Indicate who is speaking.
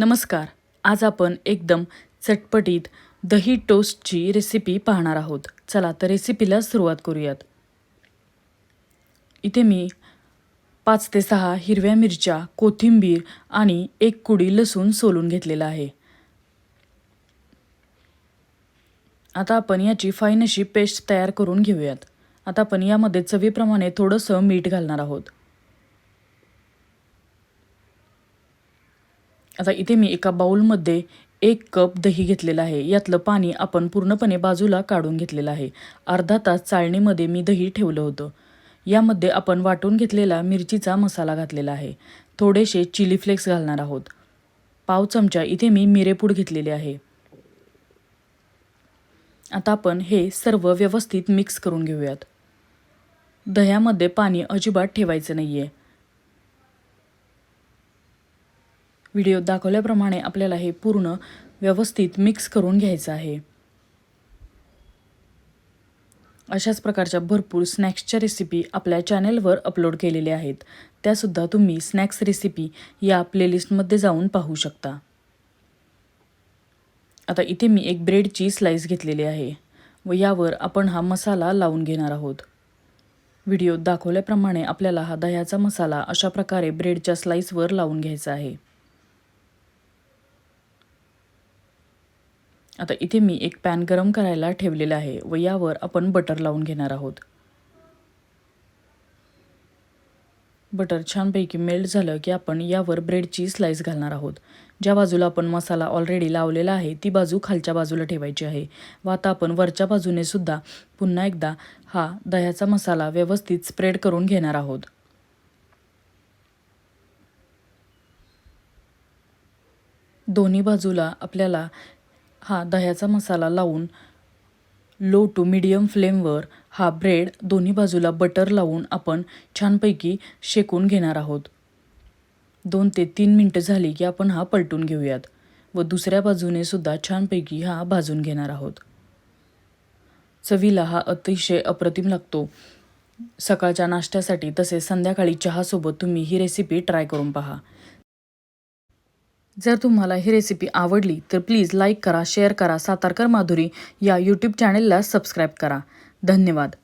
Speaker 1: नमस्कार. आज आपण एकदम चटपटीत दही टोस्टची रेसिपी पाहणार आहोत. चला तर रेसिपीला सुरुवात करूयात. इथे मी पाच ते सहा हिरव्या मिरच्या कोथिंबीर आणि एक कुडी लसूण सोलून घेतलेला आहे. आता आपण याची फाईन अशी पेस्ट तयार करून घेऊयात. आता आपण यामध्ये चवीप्रमाणे थोडंसं मीठ घालणार आहोत. आता इथे मी एका बाऊलमध्ये एक कप दही घेतलेलं आहे. यातलं पाणी आपण पूर्णपणे बाजूला काढून घेतलेलं आहे. अर्धा तास चाळणीमध्ये मी दही ठेवलं होतं. यामध्ये आपण वाटून घेतलेला मिरचीचा मसाला घातलेला आहे. थोडेसे चिली फ्लेक्स घालणार आहोत. पाव चमचा इथे मी मिरेपूड घेतलेले आहे. आता आपण हे सर्व व्यवस्थित मिक्स करून घेऊयात. दह्यामध्ये पाणी अजिबात ठेवायचं नाही आहे व्हिडिओ दाखवल्याप्रमाणे आपल्याला हे पूर्ण व्यवस्थित मिक्स करून घ्यायचं आहे. अशाच प्रकारच्या भरपूर स्नॅक्सच्या रेसिपी आपल्या चॅनेलवर अपलोड केलेल्या आहेत. त्यासुद्धा तुम्ही स्नॅक्स रेसिपी या प्लेलिस्टमध्ये जाऊन पाहू शकता. आता इथे मी एक ब्रेडची स्लाईस घेतलेली आहे व यावर आपण हा मसाला लावून घेणार आहोत. व्हिडिओ दाखवल्याप्रमाणे आपल्याला हा दह्याचा मसाला अशा प्रकारे ब्रेडच्या स्लाईसवर लावून घ्यायचा आहे. आता इथे मी एक पॅन गरम करायला ठेवलेला आहे व यावर आपण बटर लावून घेणार आहोत. बटर छानपैकी मेल्ट झालं की आपण यावर ब्रेडची स्लाईस घालणार आहोत. ज्या बाजूला आपण मसाला ऑलरेडी लावलेला आहे ती बाजू खालच्या बाजूला ठेवायची आहे व आता आपण वरच्या बाजूने सुद्धा पुन्हा एकदा हा दह्याचा मसाला व्यवस्थित स्प्रेड करून घेणार आहोत. दोन्ही बाजूला आपल्याला हा दह्याचा मसाला लावून लो टू मिडियम फ्लेमवर हा ब्रेड दोन्ही बाजूला बटर लावून आपण छानपैकी शेकून घेणार आहोत. दोन ते तीन मिनटं झाली की आपण हा पलटून घेऊयात व दुसऱ्या बाजूने सुद्धा छानपैकी हा भाजून घेणार आहोत. चवीला हा अतिशय अप्रतिम लागतो. सकाळच्या नाश्त्यासाठी तसेच संध्याकाळी चहासोबत तुम्ही ही रेसिपी ट्राय करून पहा. जर तुम्हाला ही रेसिपी आवडली तर प्लीज लाईक करा शेअर करा सातारकर माधुरी या यूट्यूब चॅनेलला सबस्क्राईब करा. धन्यवाद.